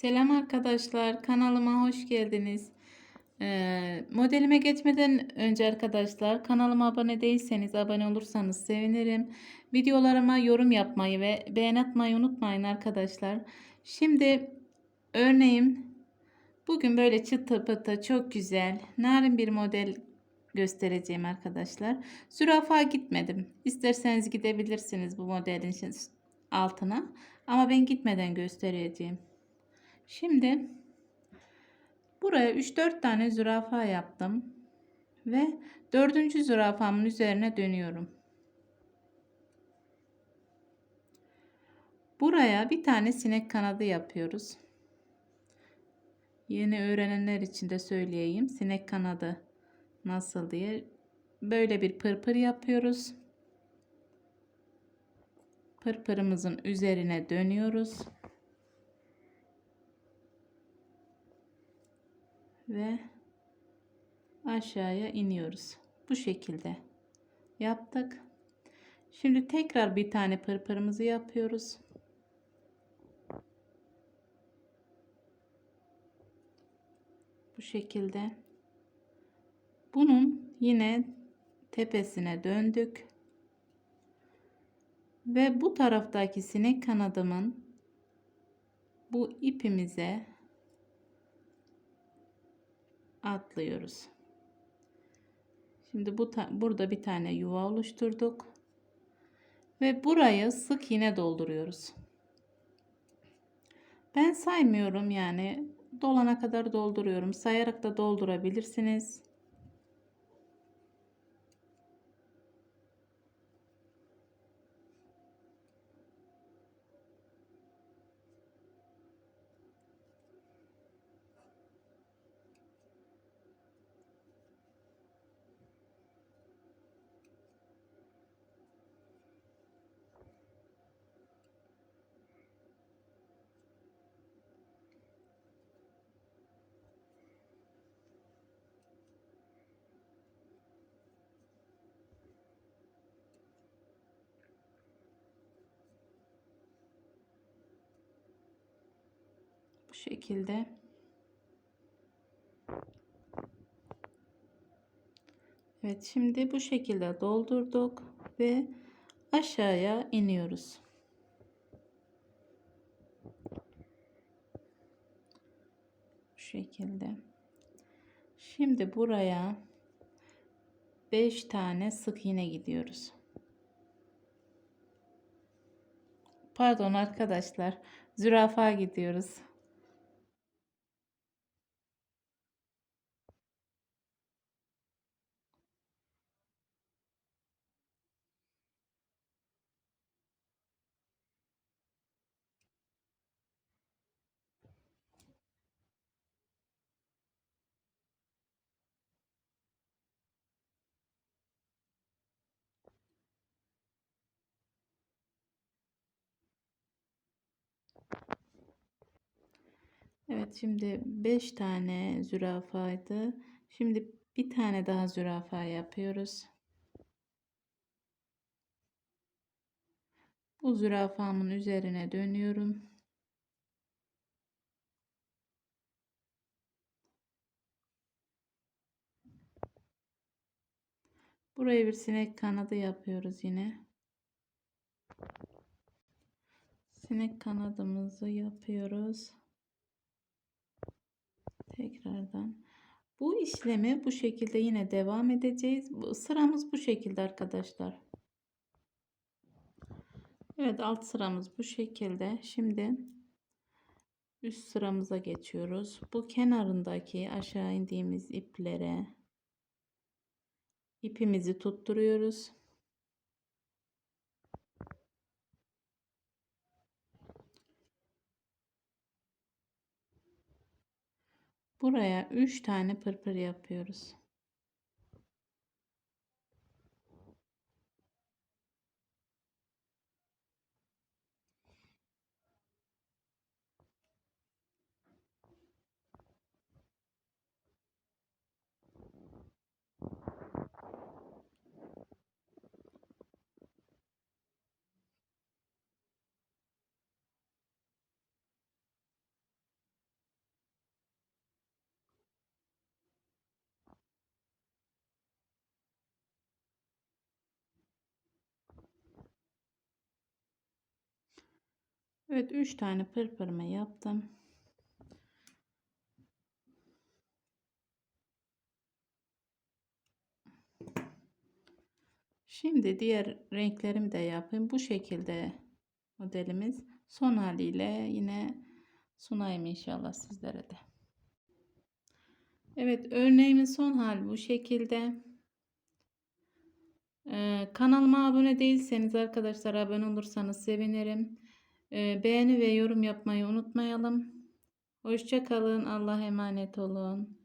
Selam arkadaşlar, kanalıma hoş geldiniz. Ee, modelime geçmeden önce arkadaşlar kanalıma abone değilseniz abone olursanız sevinirim. Videolarıma yorum yapmayı ve beğen atmayı unutmayın arkadaşlar. Şimdi örneğim bugün böyle çıtı pıtı çok güzel narin bir model göstereceğim arkadaşlar. Zürafa gitmedim. İsterseniz gidebilirsiniz bu modelin altına. Ama ben gitmeden göstereceğim. Şimdi buraya 3-4 tane zürafa yaptım. Ve dördüncü zürafamın üzerine dönüyorum. Buraya bir tane sinek kanadı yapıyoruz. Yeni öğrenenler için de söyleyeyim. Sinek kanadı nasıl diye. Böyle bir pırpır yapıyoruz. Pırpırımızın üzerine dönüyoruz. Ve aşağıya iniyoruz. Bu şekilde yaptık. Şimdi tekrar bir tane pırpırımızı yapıyoruz. Bu şekilde. Bunun yine tepesine döndük. Ve bu taraftaki sinek kanadımın bu ipimize atlıyoruz. Şimdi bu burada bir tane yuva oluşturduk. Ve burayı sık iğne dolduruyoruz. Ben saymıyorum yani dolana kadar dolduruyorum. Sayarak da doldurabilirsiniz. Bu şekilde. Evet şimdi bu şekilde doldurduk ve aşağıya iniyoruz. Bu şekilde. Şimdi buraya 5 tane sık iğne gidiyoruz. Pardon arkadaşlar. Zürafa gidiyoruz. Evet şimdi 5 tane zürafaydı. Şimdi bir tane daha zürafa yapıyoruz. Bu zürafamın üzerine dönüyorum. Buraya bir sinek kanadı yapıyoruz yine. Sinek kanadımızı yapıyoruz. Tekrardan. Bu işlemi bu şekilde yine devam edeceğiz. Sıramız bu şekilde arkadaşlar. Evet alt sıramız bu şekilde. Şimdi üst sıramıza geçiyoruz. Bu kenarındaki aşağı indiğimiz iplere ipimizi tutturuyoruz. Buraya 3 tane pırpır yapıyoruz. Evet 3 tane pırpırımı yaptım. Şimdi diğer renklerimi de yapayım. Bu şekilde modelimiz son haliyle yine sunayım inşallah sizlere de. Evet örneğimin son hali bu şekilde. Ee, kanalıma abone değilseniz arkadaşlar abone olursanız sevinirim. Ee, beğeni ve yorum yapmayı unutmayalım. Hoşça kalın. Allah'a emanet olun.